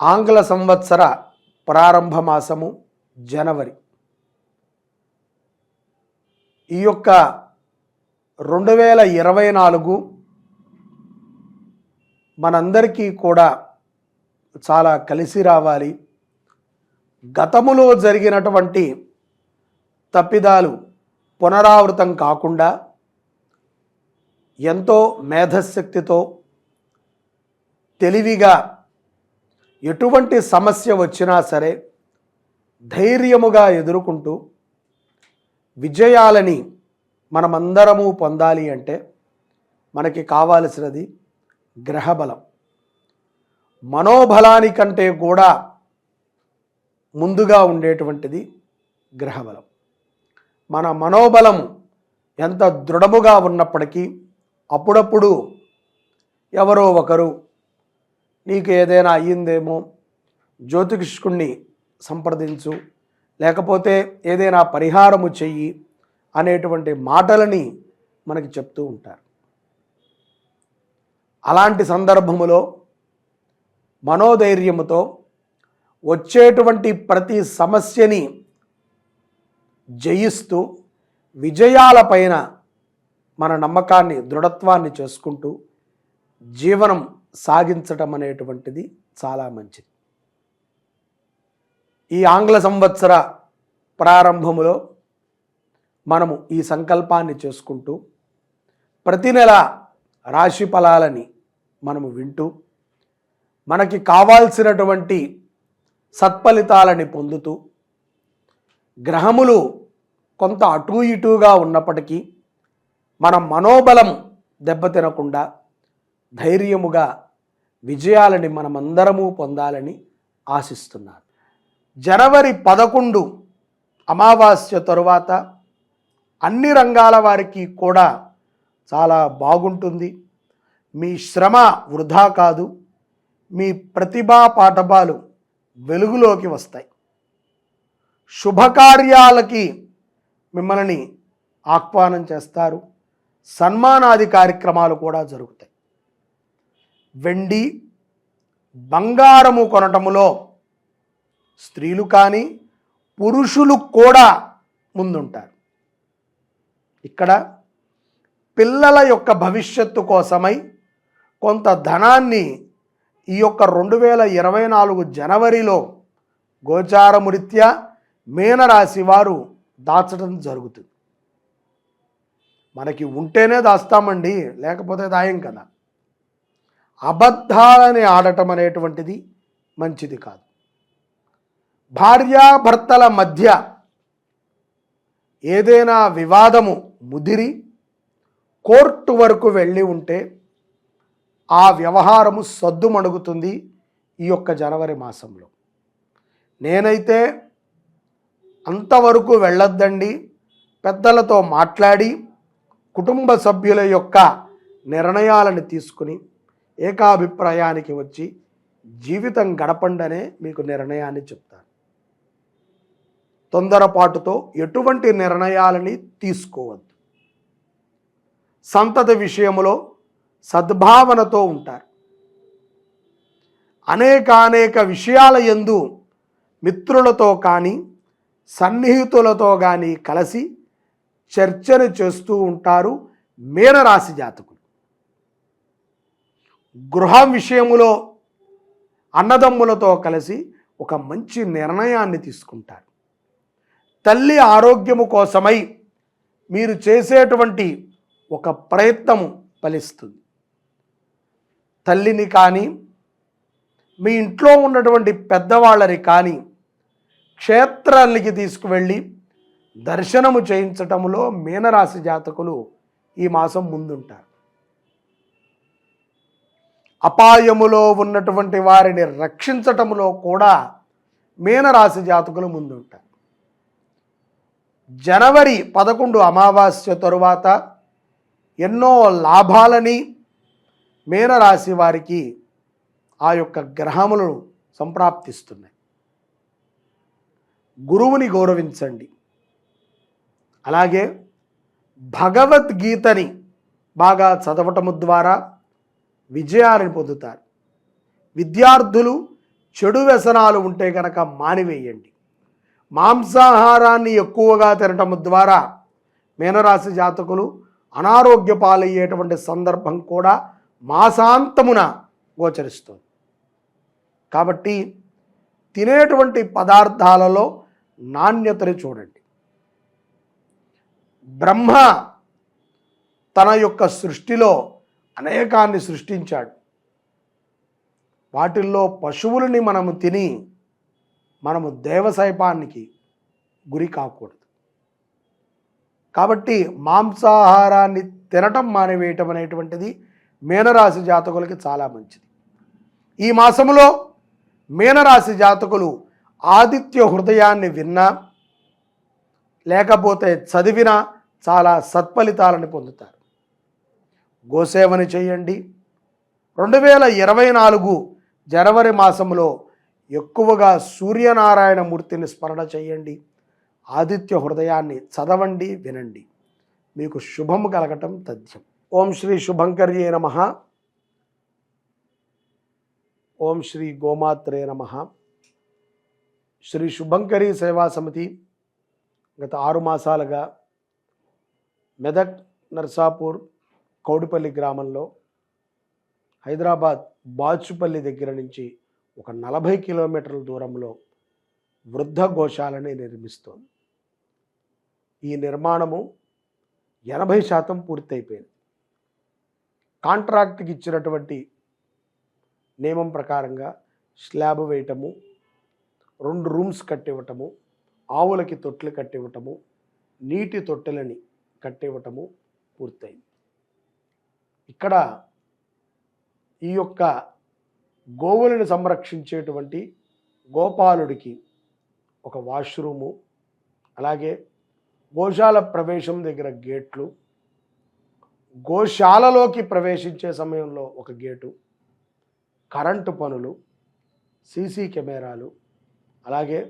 ఆంగ్ల సంవత్సర ప్రారంభ మాసము జనవరి. ఈ యొక్క రెండు వేల ఇరవై నాలుగు మనందరికీ కూడా చాలా కలిసి రావాలి. గతములో జరిగినటువంటి తప్పిదాలు పునరావృతం కాకుండా ఎంతో మేధశక్తితో తెలివిగా ఎటువంటి సమస్య వచ్చినా సరే ధైర్యముగా ఎదుర్కొంటూ విజయాలని మనమందరము పొందాలి అంటే మనకి కావాల్సినది గ్రహబలం. మనోబలానికంటే కూడా ముందుగా ఉండేటువంటిది గ్రహబలం. మన మనోబలం ఎంత దృఢముగా ఉన్నప్పటికీ అప్పుడప్పుడు ఎవరో ఒకరు నీకు ఏదైనా అయ్యిందేమో జ్యోతిష్కుణ్ణి సంప్రదించు లేకపోతే ఏదైనా పరిహారము చెయ్యి అనేటువంటి మాటలని మనకి చెప్తూ ఉంటారు. అలాంటి సందర్భములో మనోధైర్యముతో వచ్చేటువంటి ప్రతి సమస్యని జయిస్తూ విజయాలపైన మన నమ్మకాన్ని దృఢత్వాన్ని చేసుకుంటూ జీవనం సాగించటం అనేటువంటిది చాలా మంచిది. ఈ ఆంగ్ల సంవత్సర ప్రారంభములో మనము ఈ సంకల్పాన్ని చేసుకుంటూ ప్రతి నెల రాశి ఫలాలని మనము వింటూ మనకి కావాల్సినటువంటి సత్ఫలితాలని పొందుతూ గ్రహములు కొంత అటూ ఇటూగా ఉన్నప్పటికీ మన మనోబలం దెబ్బతినకుండా ధైర్యముగా విజయాలని మనమందరము పొందాలని ఆశిస్తున్నారు జనవరి పదకొండు అమావాస్య తరువాత అన్ని రంగాల వారికి కూడా చాలా బాగుంటుంది. మీ శ్రమ వృధా కాదు. మీ ప్రతిభా పాఠభాలు వెలుగులోకి వస్తాయి. శుభకార్యాలకి మిమ్మల్ని ఆహ్వానం చేస్తారు. సన్మానాది కార్యక్రమాలు కూడా జరుగుతాయి. వెండి బంగారము కొనటములో స్త్రీలు కానీ పురుషులు కూడా ముందుంటారు. ఇక్కడ పిల్లల యొక్క భవిష్యత్తు కోసమై కొంత ధనాన్ని ఈ యొక్క రెండు వేల ఇరవై నాలుగు జనవరిలో గోచారమురీత్యా మీనరాశి వారు దాచడం జరుగుతుంది. మనకి ఉంటేనే దాస్తామండి లేకపోతే దాయం కదా. అబద్ధాలని ఆడటం అనేటువంటిది మంచిది కాదు. భార్యాభర్తల మధ్య ఏదైనా వివాదము ముదిరి కోర్టు వరకు వెళ్ళి ఉంటే ఆ వ్యవహారము సద్దుమణుగుతుంది ఈ యొక్క జనవరి మాసంలో. నేనైతే అంతవరకు వెళ్ళొద్దండి. పెద్దలతో మాట్లాడి కుటుంబ సభ్యుల యొక్క నిర్ణయాలను తీసుకుని ఏకాభిప్రాయానికి వచ్చి జీవితం గడపండనే మీకు నిర్ణయాన్ని చెప్తాను. తొందరపాటుతో ఎటువంటి నిర్ణయాలని తీసుకోవద్దు. సంతతి విషయంలో సద్భావనతో ఉంటారు. అనేకానేక విషయాల ఎందు మిత్రులతో కానీ సన్నిహితులతో కానీ కలిసి చర్చను చేస్తూ ఉంటారు మీనరాశి జాతకు గృహం విషయములో అన్నదమ్ములతో కలిసి ఒక మంచి నిర్ణయాన్ని తీసుకుంటారు. తల్లి ఆరోగ్యము కోసమై మీరు చేసేటువంటి ఒక ప్రయత్నము ఫలిస్తుంది. తల్లిని కానీ మీ ఇంట్లో ఉన్నటువంటి పెద్దవాళ్ళని కానీ క్షేత్రానికి తీసుకువెళ్ళి దర్శనము చేయించటంలో మీనరాశి జాతకులు ఈ మాసం ముందుంటారు. అపాయములో ఉన్నటువంటి వారిని రక్షించటములో కూడా మీనరాశి జాతకులు ముందుంటారు. జనవరి పదకొండు అమావాస్య తరువాత ఎన్నో లాభాలని మీనరాశి వారికి ఆ యొక్క గ్రహములు సంప్రాప్తిస్తున్నాయి. గురువుని గౌరవించండి. అలాగే భగవద్గీతని బాగా చదవటము ద్వారా విజయాన్ని పొందుతారు. విద్యార్థులు చెడు వ్యసనాలు ఉంటే కనుక మానివేయండి. మాంసాహారాన్ని ఎక్కువగా తినటం ద్వారా మీనరాశి జాతకులు అనారోగ్య పాలయ్యేటువంటి సందర్భం కూడా మాసాంతమున గోచరిస్తుంది. కాబట్టి తినేటువంటి పదార్థాలలో నాణ్యతని చూడండి. బ్రహ్మ తన యొక్క సృష్టిలో అనేకాన్ని సృష్టించాడు. వాటిల్లో పశువులని మనము తిని మనము దేవసైపానికి గురి కాకూడదు. కాబట్టి మాంసాహారాన్ని తినటం మానివేయటం అనేటువంటిది మీనరాశి జాతకులకి చాలా మంచిది. ఈ మాసములో మీనరాశి జాతకులు ఆదిత్య హృదయాన్ని విన్నా లేకపోతే చదివినా చాలా సత్ఫలితాలను పొందుతారు. గోసేవని చేయండి. రెండు వేల ఇరవై నాలుగు జనవరి మాసంలో ఎక్కువగా సూర్యనారాయణ మూర్తిని స్మరణ చేయండి. ఆదిత్య హృదయాన్ని చదవండి వినండి. మీకు శుభం కలగటం తథ్యం. ఓం శ్రీ శుభంకర్యే నమ. ఓం శ్రీ గోమాత్రే నమ. శ్రీ శుభంకరి సేవా సమితి గత ఆరు మాసాలుగా మెదక్ నర్సాపూర్ కౌడిపల్లి గ్రామంలో హైదరాబాద్ బాచుపల్లి దగ్గర నుంచి ఒక నలభై కిలోమీటర్ల దూరంలో వృద్ధ గోశాలని నిర్మిస్తోంది. ఈ నిర్మాణము ఎనభై శాతం పూర్తయిపోయింది. కాంట్రాక్ట్కి ఇచ్చినటువంటి నియమం ప్రకారంగా స్లాబ్ వేయటము రెండు రూమ్స్ కట్టివ్వటము ఆవులకి తొట్లు కట్టివ్వటము నీటి తొట్టెలని కట్టివ్వటము పూర్తయింది. ఇక్కడ ఈ యొక్క గోవులను సంరక్షించేటువంటి గోపాలుడికి ఒక వాష్రూము అలాగే గోశాల ప్రవేశం దగ్గర గేట్లు గోశాలలోకి ప్రవేశించే సమయంలో ఒక గేటు కరెంటు పనులు సీసీ కెమెరాలు అలాగే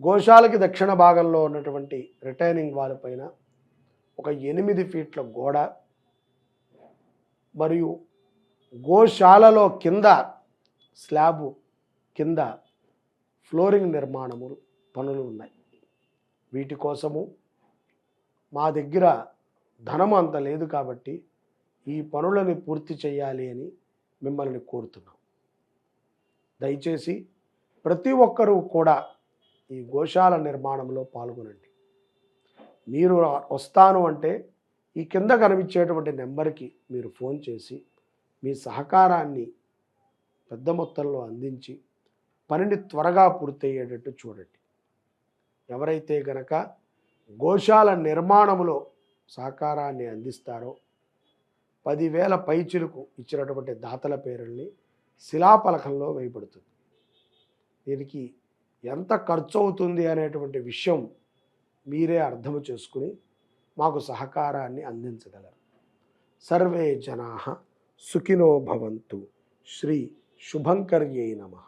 గోశాలకి దక్షిణ భాగంలో ఉన్నటువంటి రిటైనింగ్ వాల్ పైన ఒక ఎనిమిది ఫీట్ల గోడ మరియు గోశాలలో కింద స్లాబు కింద ఫ్లోరింగ్ నిర్మాణము పనులు ఉన్నాయి. వీటి కోసము మా దగ్గర ధనం అంత లేదు కాబట్టి ఈ పనులని పూర్తి చేయాలి అని మిమ్మల్ని కోరుతున్నాం. దయచేసి ప్రతి ఒక్కరూ కూడా ఈ గోశాల నిర్మాణంలో పాల్గొనండి. మీరు వస్తాను అంటే ఈ కింద కనిపించేటువంటి నెంబర్కి మీరు ఫోన్ చేసి మీ సహకారాన్ని పెద్ద మొత్తంలో అందించి పనిని త్వరగా పూర్తయ్యేటట్టు చూడండి. ఎవరైతే గనక గోశాల నిర్మాణములో సహకారాన్ని అందిస్తారో పదివేల పైచులకు ఇచ్చినటువంటి దాతల పేరుల్ని శిలాపలకంలో వేయబడుతుంది. దీనికి ఎంత ఖర్చు అవుతుంది అనేటువంటి విషయం మీరే అర్థం చేసుకుని మాకు సహకారాన్ని అందించగలరు. సర్వే జనా సుఖినో భవంతు. శ్రీ శుభంకర్యై నమః.